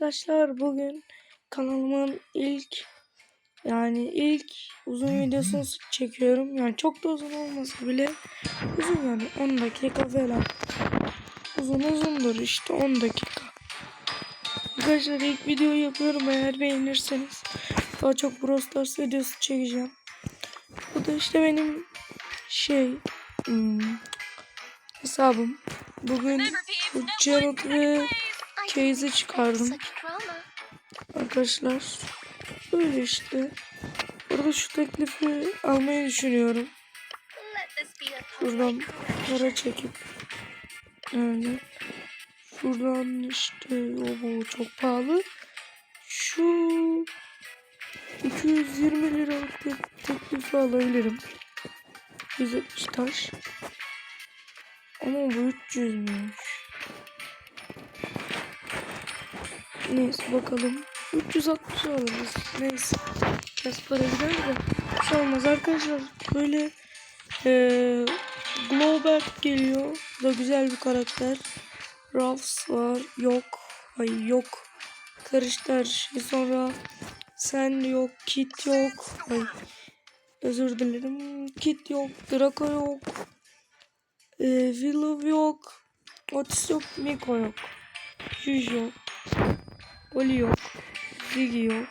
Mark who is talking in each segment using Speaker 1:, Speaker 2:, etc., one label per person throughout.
Speaker 1: arkadaşlar bugün kanalımın ilk yani ilk uzun videosunu çekiyorum. Yani çok da uzun olmasa bile uzun yani 10 dakika falan. Uzun uzundur işte 10 dakika. Arkadaşlar ilk videoyu yapıyorum eğer beğenirseniz daha çok Brawl Stars videosu çekeceğim. Bu da işte benim şey hmm, hesabım. Bugün bu Gerald ve Case'i çıkardım. Arkadaşlar böyle işte. Burada şu teklifi almayı düşünüyorum. Şuradan para çekip yani şuradan işte o bu çok pahalı. Şu 220 liralık te teklifi alabilirim. 170 taş. Ama bu 300'müş. Neyse bakalım. 360 alırız. Neyse. Biraz para gider de. Bir şey olmaz arkadaşlar. Böyle eee Glowbert geliyor. Bu da güzel bir karakter. Ruffs var. Yok. Ay yok. Karıştı her şey. Sonra sen yok. Kit yok. Ay. Özür dilerim. Kit yok. Draco yok. Ee, Willow yok. Otis yok. Miko yok. Juj yok. Oli yok. Ziggy yok.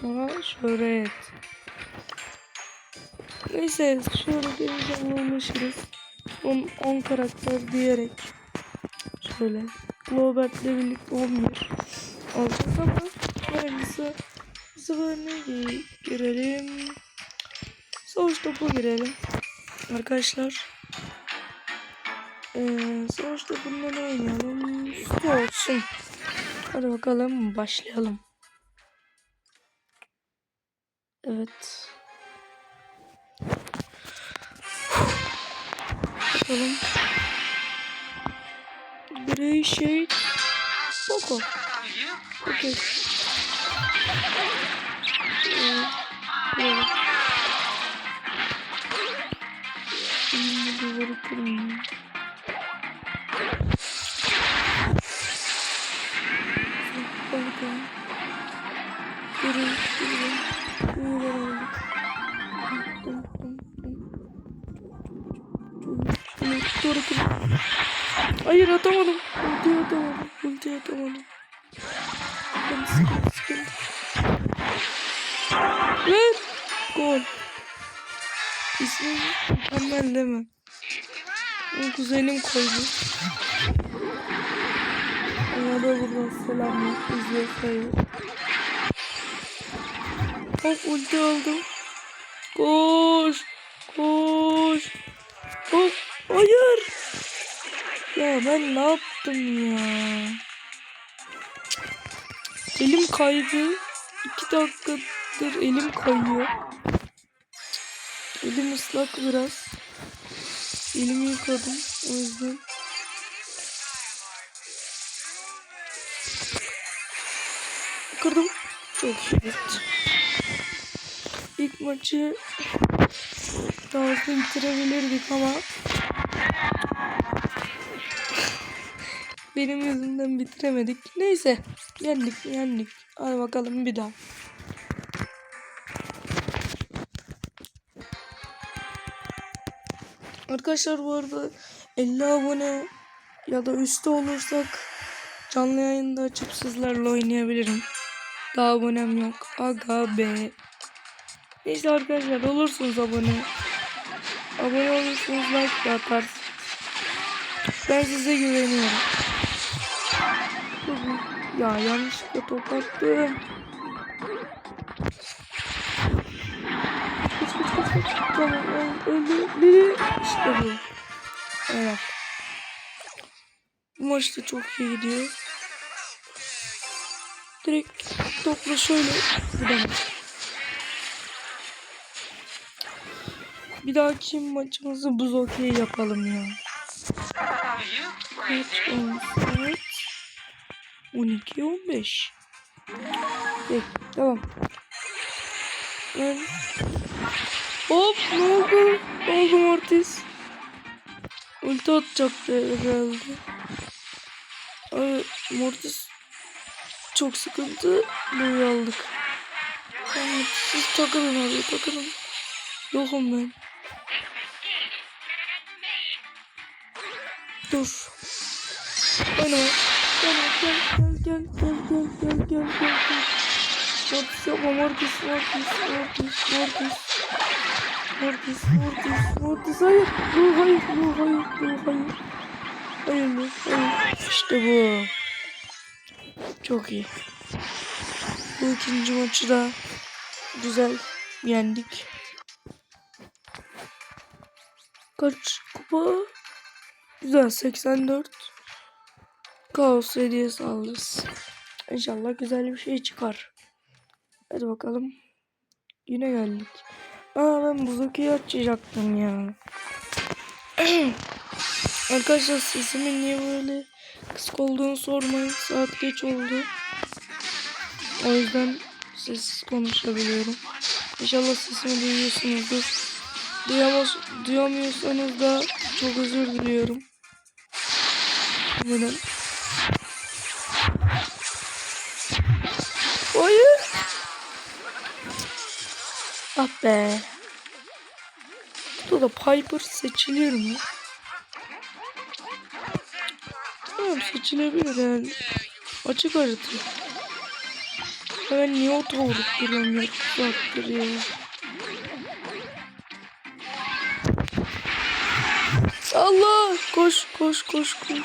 Speaker 1: Sonra şöhret. Neyse deneyeceğim anlaşırız. 10, 10 karakter diyerek şöyle Globert'le birlikte 11 olacak ama hayırlısı bu sefer girelim savaş topu girelim arkadaşlar ee, savaş topundan oynayalım su olsun hadi bakalım başlayalım evet Bakalım. Grey Shade. Okey. Ee, böyle. Şimdi duvarı kırmayayım. Grey Shade. Grey oldu. Dum, dum, dum. Doğru kır. Hayır atamadım. Ulti atamadım. Ulti atamadım. Sıkın sıkın sıkın. Ve gol. İsmi mükemmel değil mi? Kuzenim koydu. Ona da buradan selamlar. İzliyor sayıyor. Hop ulti aldım. Koş. Koş. Hop. Hayır. Ya ben ne yaptım ya? Elim kaydı. İki dakikadır elim kayıyor. Elim ıslak biraz. Elimi yıkadım. O yüzden. Kırdım. Çok şükür. İlk maçı daha hızlı bitirebilirdik ama benim yüzümden bitiremedik. Neyse. Yendik yendik. Hadi bakalım bir daha. Arkadaşlar bu arada 50 abone ya da üstü olursak canlı yayında açıp sizlerle oynayabilirim. Abonem yok. Aga be. Neyse arkadaşlar olursunuz abone. Abone olursunuz like atarsınız. Ben size güveniyorum. Ya yanlışlıkla top attım. Kaç öldü. Biri. Bu. Evet. Bu maç da çok iyi gidiyor. Direkt topla şöyle gidelim. Bir dahaki maçımızı buz okey yapalım ya. Kaç 10 saat? 12 15. Peki tamam. Ben... Hop ne oldu? Ne oldu Mortis? Ulti atacaktı herhalde. Ay, Mortis çok sıkıntı. Böyle aldık. Tamam, siz takılın abi takılın. Yokum ben. Dur. Oyna. Gel gel gel gel gel gel gel gel gel. Mortis yapma Mortis Mortis Mortis Mortis. Mortis Mortis Mortis hayır. Yok hayır yok hayır yok hayır. Hayır? Hayır. İşte bu. Çok iyi. Bu ikinci maçı da güzel yendik. Kaç kupa? Güzel 84. Kaos hediyesi alırız. İnşallah güzel bir şey çıkar. Hadi bakalım. Yine geldik. Aa ben buzuki açacaktım ya. Arkadaşlar sesimin niye böyle kısık olduğunu sormayın. Saat geç oldu. O yüzden sessiz konuşabiliyorum. İnşallah sesimi duyuyorsunuzdur. Duyamaz, duyamıyorsanız da çok özür diliyorum. Neden? Hayır. Ah be. Burada da Piper seçilir mi? Tamam seçilebilir yani. Açık harita. Ben niye oturup duruyorum ya? Saattir ya. Allah! Koş koş koş koş.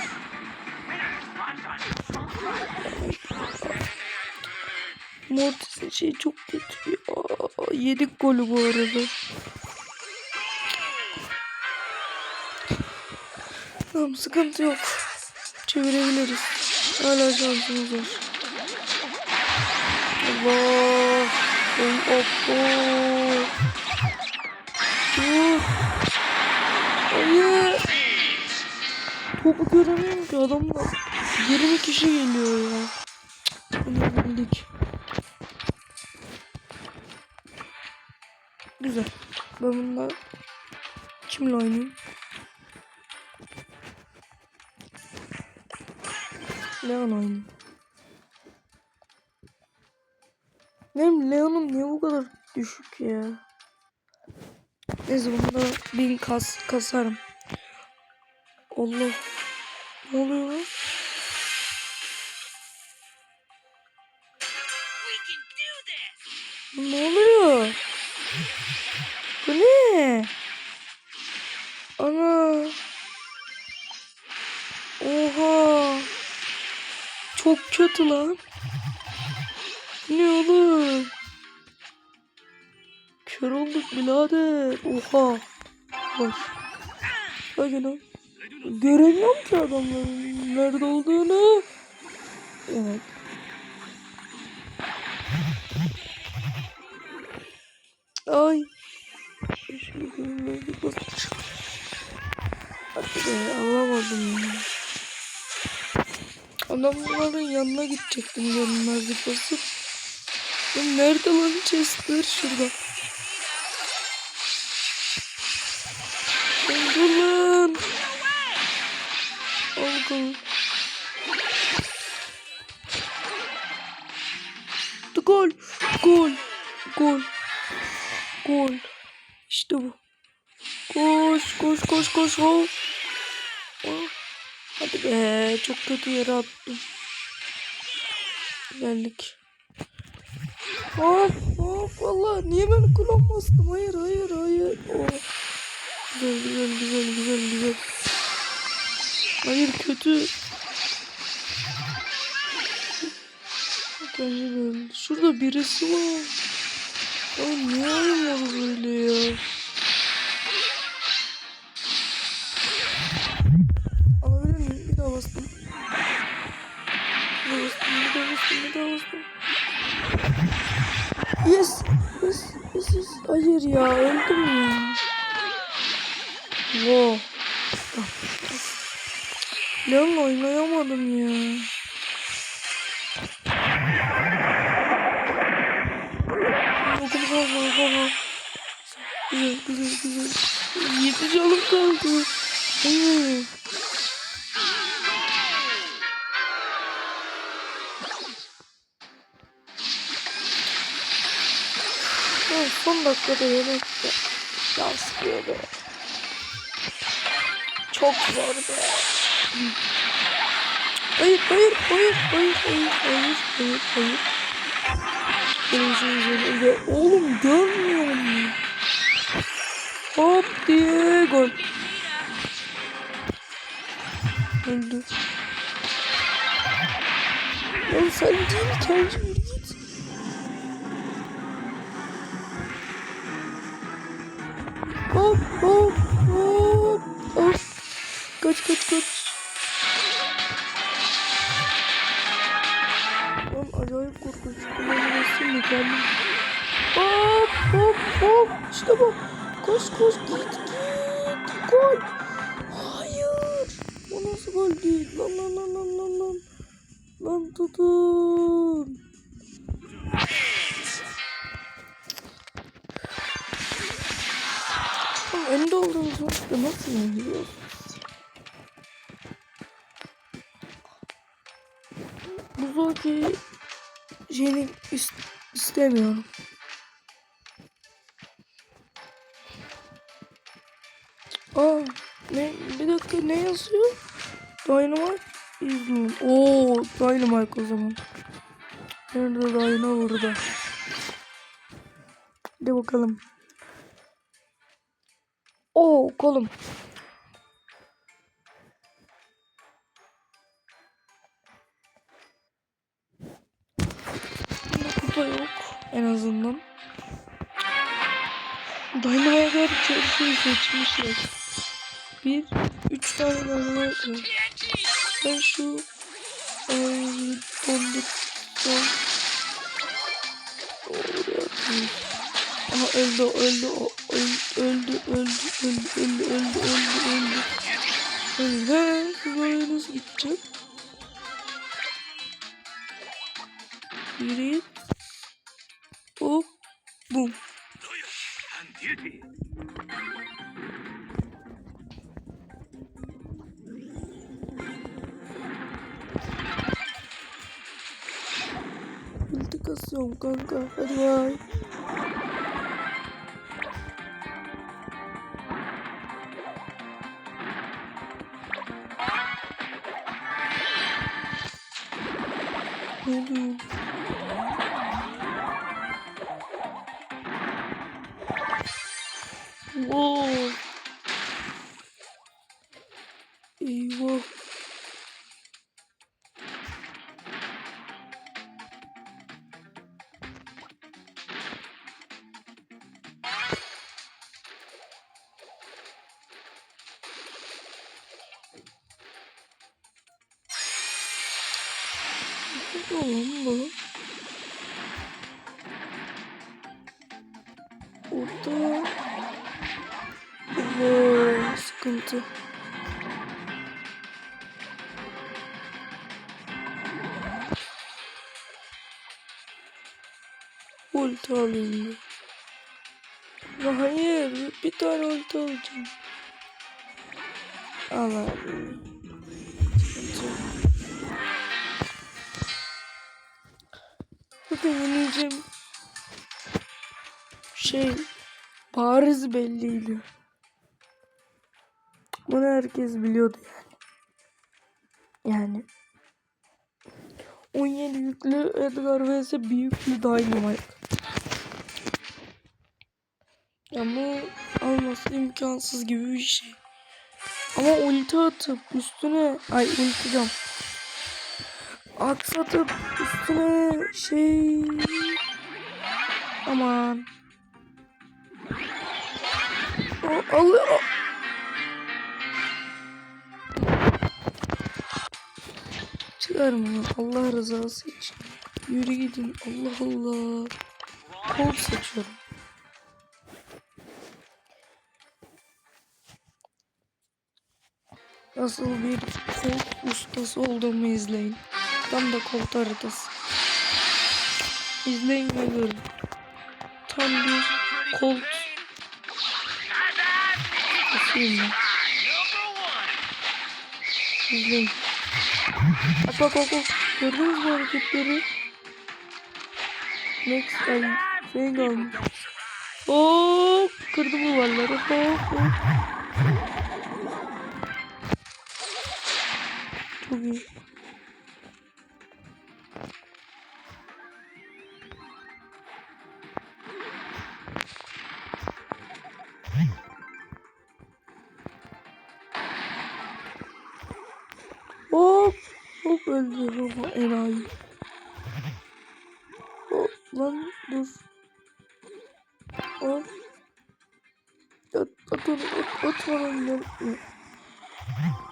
Speaker 1: Mortis'in şey çok kötü ya. Yedik golü bu arada. Tamam sıkıntı yok. Çevirebiliriz. Hala şansımız var. Allah. Oh, oh. Hayır. Topu göremiyorum ki adamlar. 20 kişi geliyor ya. Cık, Bunu bildik. Güzel. Ben bununla kimle oynayayım? Leon oynayayım. Benim Leon'um niye bu kadar düşük ya? Neyse bunda bin kas kasarım. Allah. Ne oluyor lan? Kötü lan. Ne oğlum? Kör olduk birader. Oha. Bak. Hadi lan. Göremiyorum ki adamların nerede olduğunu. Evet. Ay. Şimdi basmış. Hadi be alamadım ya. Adamların yanına gidecektim görünmezlik basıp. Ya nerede lan chestler? Şurada. Dur lan. Bakalım. Gol. Gol. Gol. Gol. İşte bu. Koş koş koş koş. Oh. Be çok kötü yere attım. Geldik. Hop hop valla niye ben kulağım bastım? Hayır hayır hayır. Oh. Güzel güzel güzel güzel güzel. Hayır kötü. Şurada birisi var. Ay niye olmadı böyle ya? Bir daha bastım, bir daha bastım, bir daha bastım. Yes! Yes! Yes! yes. Hayır ya, öldüm ya. Wow. Leon'la oynayamadım ya. Bakın baba baba. Güzel güzel güzel. Yedi canım kaldı. Hayır. Son dakikada de yansıyor be. Çok zor be. Hayır hayır hayır hayır hayır hayır hayır hayır. Şey üzerinde oğlum görmüyor musun? Hop diye gol. Öldü. Oğlum sen değil kendin Hop hop hop hop. Kaç kaç kaç. Lan acayip korkunç. Kullanılması mükemmel. Hop hop hop. İşte bu. Koş koş git git. Gol. Hayır. Bu nasıl gol değil? Lan lan lan lan lan lan. Lan tutun. Maçta nasıl yeniliyoruz? Bu Zoki şeyini is- istemiyorum. Aa, ne, bir dakika ne yazıyor? Dynamite izliyorum. Oo, Dynamite o zaman. Nerede Dyna burada? Hadi bakalım. Oo kolum. Kupa yok en azından. Dyna'ya kadar çalışıyı seçmişler. Bir, üç tane Dyna'ya Ben şu e, ee, donduk. Doğru yapayım. Aha öldü öldü o öldü öldü öldü öldü öldü öldü öldü öldü. Öldü. He, bu böyle nasıl gidecek? Yürü git. Hop. Bum. Ulti kasıyorum kanka. Hadi bay. Ne oluyor? Orada Oo, sıkıntı. Ulti alayım hayır, bir tane ulti alacağım. Al abi. Zaten yeneceğim. Şey, bariz belliydi. Bunu herkes biliyordu yani. Yani 17 yüklü Edgar vs bir yüklü Dynamite. Bu alması imkansız gibi bir şey. Ama ulti atıp üstüne ay ulti diyorum. Aksatıp üstüne şey aman o, alıyor. Çıkarma Allah rızası için. Yürü gidin Allah Allah. Kol seçiyorum. Nasıl bir kol ustası olduğumu izleyin. Tam da kol haritası. İzleyin ve. Tam bir kol İzleyin. Bak bak bak bak. Gördünüz mü hareketleri? Next ay şey kalmış. Hop kırdı duvarları. Hop hop. Hop öldü baba enayi. Hop lan dur. Hop. At, at onu at, lan lan.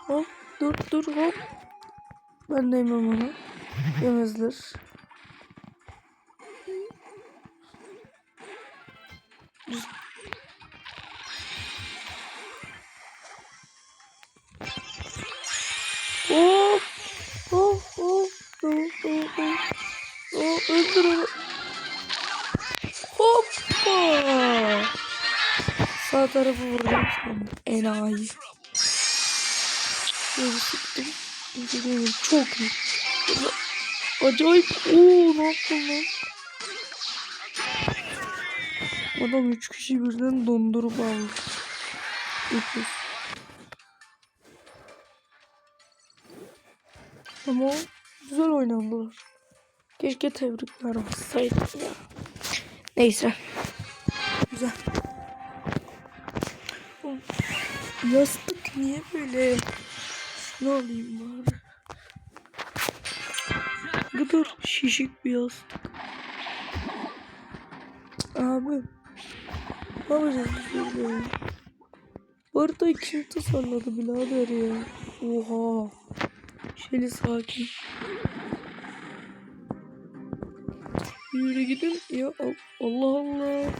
Speaker 1: Hop dur dur hop. Ben de yemem onu. Yemezler. Onu. Hoppa. Sağ tarafı vuracağım şimdi. Enayi. Böyle sıktım. İnce Çok iyi. Acayip. Oo ne yaptın lan? Adam üç kişi birden dondurup aldı. Öküz. Ama güzel oynandılar. Keşke tebrikler olsaydı ya. Neyse. Güzel. Yastık niye böyle? Şunu alayım bari. Gıdır şişik bir yastık. Abi. Ne yapacağız böyle? Bu arada kim tasarladı birader ya? Oha. Şöyle sakin. Yürü gidin ya Al- Allah Allah.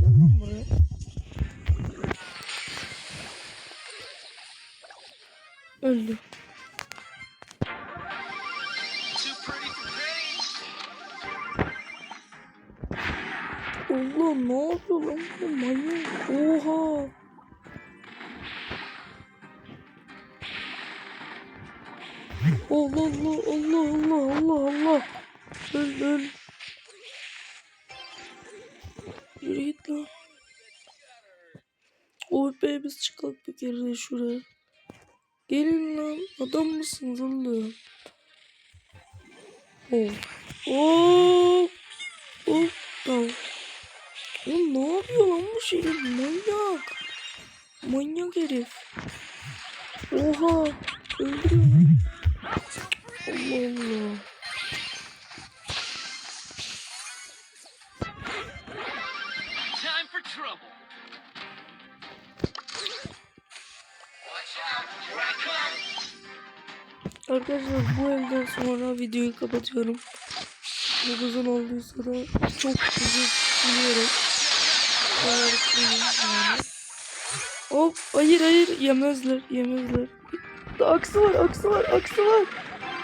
Speaker 1: Gel lan buraya. Öldü. Allah ne yapıyor lan manyak? Oha. Allah Allah Allah Allah Allah Allah. Öl öl. Yürü git lan. Oy be biz çıkalım bir kere şuraya. Gelin lan. Adam mısınız oğlum? Oh. Oh. Oh. Tamam. Oğlum ne yapıyor lan bu şey? Manyak. Manyak herif. Oha. Öldürüyor. Arkadaşlar bu elden sonra videoyu kapatıyorum. Çok uzun olduysa da çok diliyorum. Harikayım yani. Hop hayır hayır yemezler yemezler. Aksı var aksı var aksı var.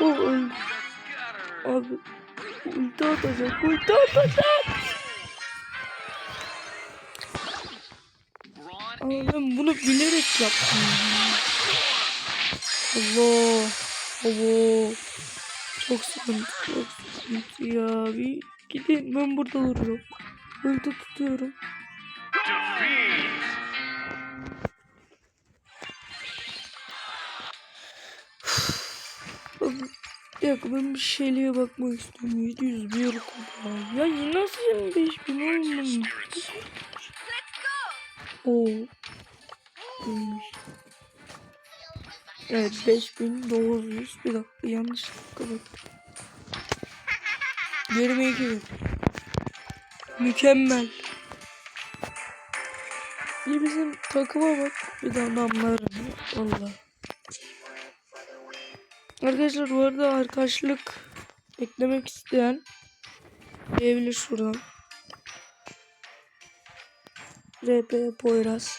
Speaker 1: Oh öldü. Abi ulti atacak ulti atacak. Ama ben bunu bilerek yaptım. Allah. Allah. Çok sıkıntı. Çok sıkıntı ya. Bir gidin ben burada duruyorum. Ulti tutuyorum. Bir dakika ben bir şeyliğe bakmak istiyorum. 701 kupa. Ya nasıl 25 bin
Speaker 2: go.
Speaker 1: Oo. İyiymiş. Evet 5900. Bir dakika yanlışlıkla bak. 22 bin. Mükemmel. Bir bizim takıma bak. Bir de adamların. Valla. Arkadaşlar bu arada arkadaşlık eklemek isteyen diyebilir şuradan. RP Poyraz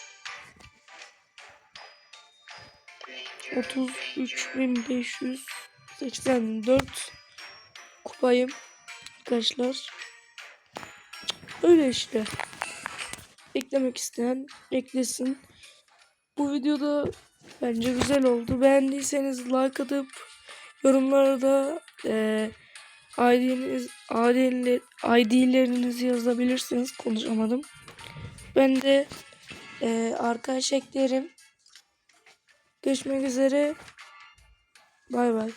Speaker 1: 33.584 kupayım arkadaşlar. Öyle işte. Eklemek isteyen eklesin. Bu videoda bence güzel oldu. Beğendiyseniz like atıp yorumlara da eee ID'niz, ID'ler, ID'lerinizi yazabilirsiniz. Konuşamadım. Ben de e, arkadaş eklerim. Görüşmek üzere. Bay bay.